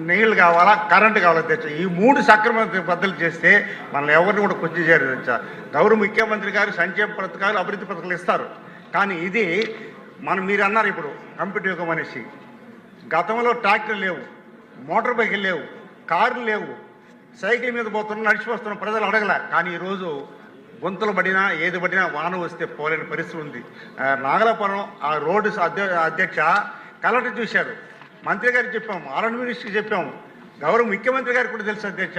నీళ్ళు కావాలా కరెంటు కావాలా తెచ్చ ఈ మూడు సక్రమ పద్ధతులు చేస్తే మనల్ని ఎవరిని కూడా కొంచెం చేయరు గౌరవ ముఖ్యమంత్రి గారు సంక్షేమ పథకాలు అభివృద్ధి పథకాలు ఇస్తారు. కానీ ఇది మనం మీరు అన్నారు ఇప్పుడు కంప్యూటర్ యుగం అనేసి. గతంలో ట్రాక్టర్ లేవు మోటార్ బైకులు లేవు కార్లు లేవు. సైకిల్ మీద పోతున్న నడిచి వస్తున్న ప్రజలు అడగలే. కానీ ఈరోజు గుంతలు పడినా ఏది పడినా వాన వస్తే పోలేని పరిస్థితి ఉంది. నాగలాపురం ఆ రోడ్డు అధ్య అధ్యక్ష కలెక్టర్ చూశారు. మంత్రి గారికి చెప్పాము ఆర్ఎన్ మినిస్టర్కి చెప్పాము. గౌరవ ముఖ్యమంత్రి గారికి కూడా తెలుసు అధ్యక్ష.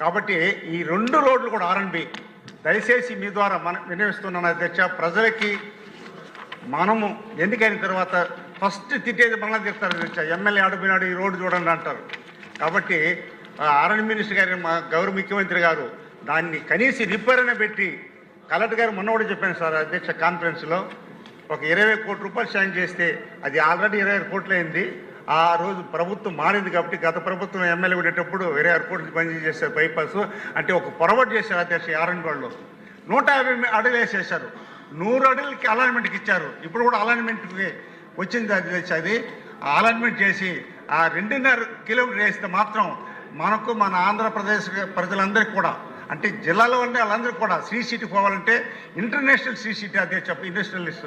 కాబట్టి ఈ రెండు రోడ్లు కూడా ఆర్ఎన్బి దయచేసి మీ ద్వారా మనం వినియోగిస్తున్నాను అధ్యక్ష. ప్రజలకి మనము ఎన్నికైన తర్వాత ఫస్ట్ తిట్టేది మనల్ని తిడతారు అధ్యక్ష. ఎమ్మెల్యే ఆడిపోయినాడు ఈ రోడ్డు చూడండి అంటారు. కాబట్టి ఆర్ఎన్ మినిస్టర్ గారి మా గౌరవ ముఖ్యమంత్రి గారు దాన్ని కనీసం రిపేర్ అనే పెట్టి కలెక్టర్ గారు మొన్న కూడా చెప్పాను సార్ అధ్యక్ష కాన్ఫరెన్స్లో ఒక ఇరవై కోట్ల రూపాయలు సాయం చేస్తే అది ఆల్రెడీ ఇరవై కోట్లు అయింది. ఆ రోజు ప్రభుత్వం మారింది కాబట్టి గత ప్రభుత్వం ఎమ్మెల్యే ఉండేటప్పుడు వేరే ఆరు పనిచేసే పని చేశారు బైపాస్ అంటే ఒక పొరపాటు చేశారు అధ్యక్ష ఆర్ఎన్ నూట యాభై అడుగులు వేసేసారు నూరు అడుగులకి అలైన్మెంట్కి ఇచ్చారు ఇప్పుడు కూడా అలైన్మెంట్కి వచ్చింది అది. అది అలైన్మెంట్ చేసి ఆ రెండున్నర కిలోమీటర్ వేస్తే మాత్రం మనకు మన ఆంధ్రప్రదేశ్ ప్రజలందరికీ కూడా అంటే జిల్లాలో ఉండే వాళ్ళందరికీ కూడా శ్రీ సిటీ పోవాలంటే ఇంటర్నేషనల్ శ్రీ సిటీ అదే చెప్ప ఇండస్ట్రియలిస్ట్.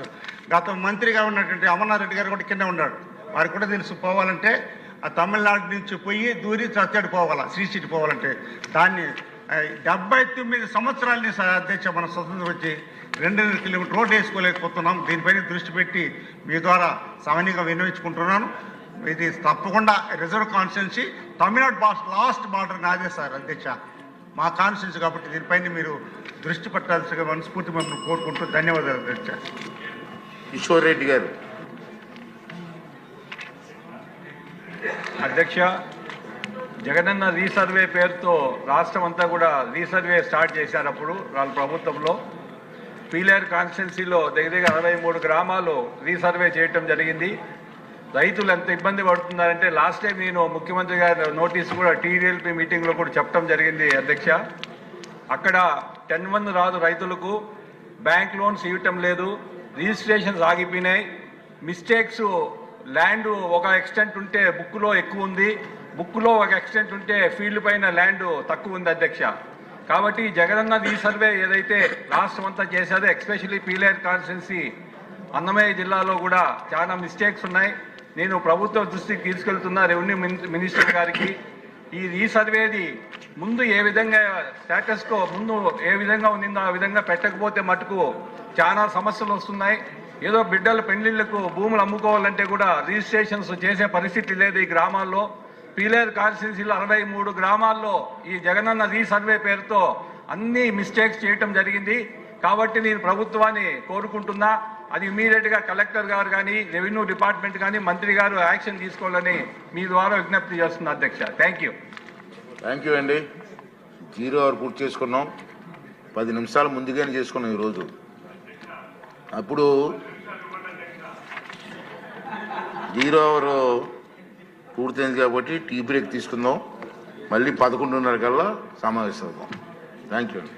గత మంత్రిగా ఉన్నటువంటి అమర్నాథ్ రెడ్డి గారు కూడా కింద ఉన్నాడు. వారికి కూడా తెలుసు పోవాలంటే ఆ తమిళనాడు నుంచి పోయి దూరి చచ్చాడు పోవాలా శ్రీ పోవాలంటే. దాన్ని డెబ్బై తొమ్మిది సంవత్సరాలని అధ్యక్ష మన స్వతంత్రం వచ్చి రెండున్నర కిలోమీటర్ రోడ్ వేసుకోలేకపోతున్నాం. దీనిపైన దృష్టి పెట్టి మీ ద్వారా సామాన్యంగా వినియోగించుకుంటున్నాను ఇది తప్పకుండా reserve constituency Tamil Nadu boss last border నాదే సార్ అధ్యక్ష. మా కాన్స్టిట్యున్సీ కాబట్టి దీనిపైన మీరు దృష్టి పెట్టాల్సిగా మనస్ఫూర్తి మమ్మల్ని కోరుకుంటూ ధన్యవాదాలు అధ్యక్ష. కిషోర్ రెడ్డి గారు అధ్యక్ష జగనన్న రీసర్వే పేరుతో రాష్ట్రం అంతా కూడా రీసర్వే స్టార్ట్ చేశారు అప్పుడు వాళ్ళ ప్రభుత్వంలో. పీలేరు కాన్స్టిట్యున్సీలో దగ్గర దగ్గర అరవై మూడు గ్రామాలు రీసర్వే చేయటం జరిగింది. రైతులు ఎంత ఇబ్బంది పడుతున్నారంటే లాస్ట్ టైం నేను ముఖ్యమంత్రి గారి నోటీస్ కూడా టీడీఎల్పీ మీటింగ్లో కూడా చెప్పడం జరిగింది అధ్యక్ష. అక్కడ టెన్ వన్ రాదు రైతులకు బ్యాంక్ లోన్స్ ఇవ్వటం లేదు రిజిస్ట్రేషన్స్ ఆగిపోయినాయి. మిస్టేక్స్ ల్యాండ్ ఒక ఎక్స్టెంట్ ఉంటే బుక్లో ఎక్కువ ఉంది బుక్లో ఒక ఎక్స్టెంట్ ఉంటే ఫీల్డ్ పైన ల్యాండ్ తక్కువ ఉంది అధ్యక్ష. కాబట్టి జగనన్న ఈ సర్వే ఏదైతే రాష్ట్రం అంతా చేశారో ఎక్స్పెషల్లీ పీలేర్ కాన్స్టిట్యున్సీ అన్నమయ్య జిల్లాలో కూడా చాలా మిస్టేక్స్ ఉన్నాయి. నేను ప్రభుత్వ దృష్టికి తీసుకెళ్తున్నా రెవెన్యూ మినిస్టర్ గారికి. ఈ సర్వేది ముందు ఏ విధంగా స్టేటస్కో ముందు ఏ విధంగా ఉండిందో ఆ విధంగా పెట్టకపోతే మటుకు చాలా సమస్యలు వస్తున్నాయి. ఏదో బిడ్డల పెళ్ళిళ్ళకు భూములు అమ్ముకోవాలంటే కూడా రిజిస్ట్రేషన్స్ చేసే పరిస్థితి లేదు ఈ గ్రామాల్లో. పీలేర్ కాన్స్టిట్యున్సీలో అరవై మూడు గ్రామాల్లో ఈ జగనన్న రీసర్వే పేరుతో అన్ని మిస్టేక్స్ చేయటం జరిగింది. కాబట్టి నేను ప్రభుత్వాన్ని కోరుకుంటున్నా అది ఇమీడియట్గా కలెక్టర్ గారు కానీ రెవెన్యూ డిపార్ట్మెంట్ కానీ మంత్రి గారు యాక్షన్ తీసుకోవాలని మీ ద్వారా విజ్ఞప్తి చేస్తున్నా అధ్యక్ష. థ్యాంక్ యూ థ్యాంక్ యూ అండి జీరో అవర్ పూర్తి చేసుకున్నాం. పది నిమిషాలు ముందుగానే చేసుకున్నాం ఈరోజు. అప్పుడు జీరో అవర్ పూర్తయింది కాబట్టి టీ బ్రేక్ తీసుకుందాం. మళ్ళీ పదకొండున్నర కల్లా సమావేశం అవుతాం థ్యాంక్ యూ అండి